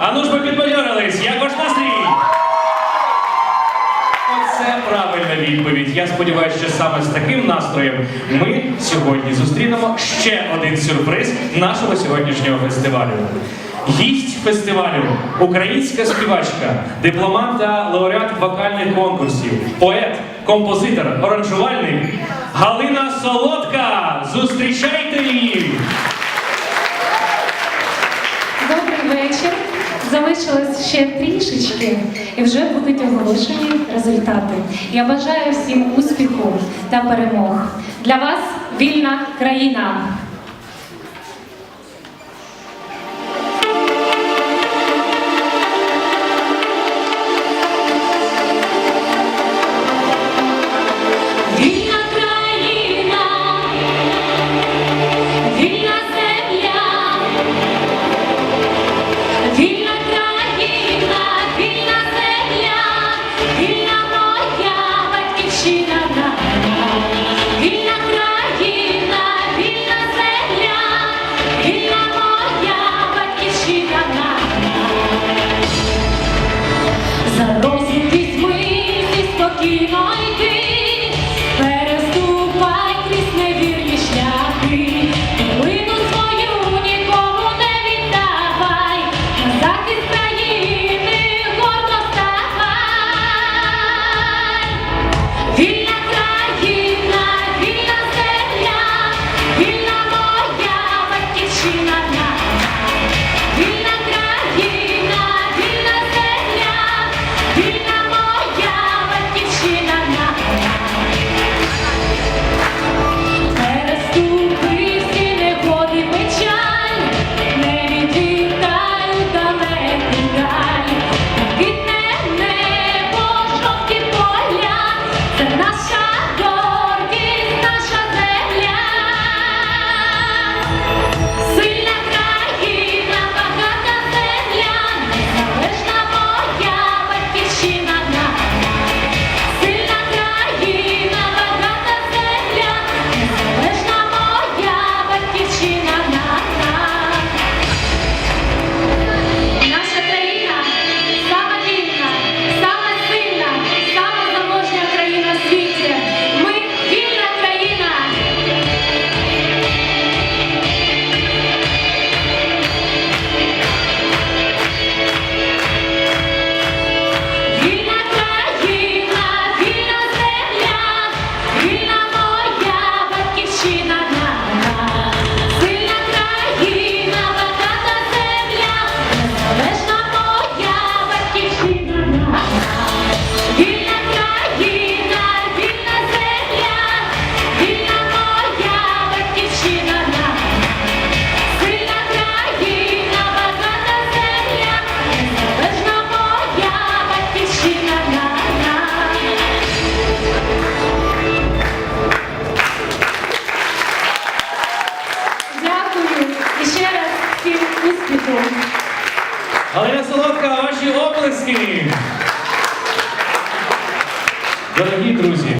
А ну ж ми підбадьорились, як ваш настрій? Оце правильна відповідь. Я сподіваюся, що саме з таким настроєм ми сьогодні зустрінемо ще один сюрприз нашого сьогоднішнього фестивалю. Гість фестивалю, українська співачка, дипломант та лауреат вокальних конкурсів, поет, композитор, оранжувальник Галина Солодка. Зустрічайте її! Залишилось ще трішечки, і вже будуть оголошені результати. Я бажаю всім успіху та перемог. Для вас вільна країна. Галина Солодка, ваші оплески! Дорогі друзі!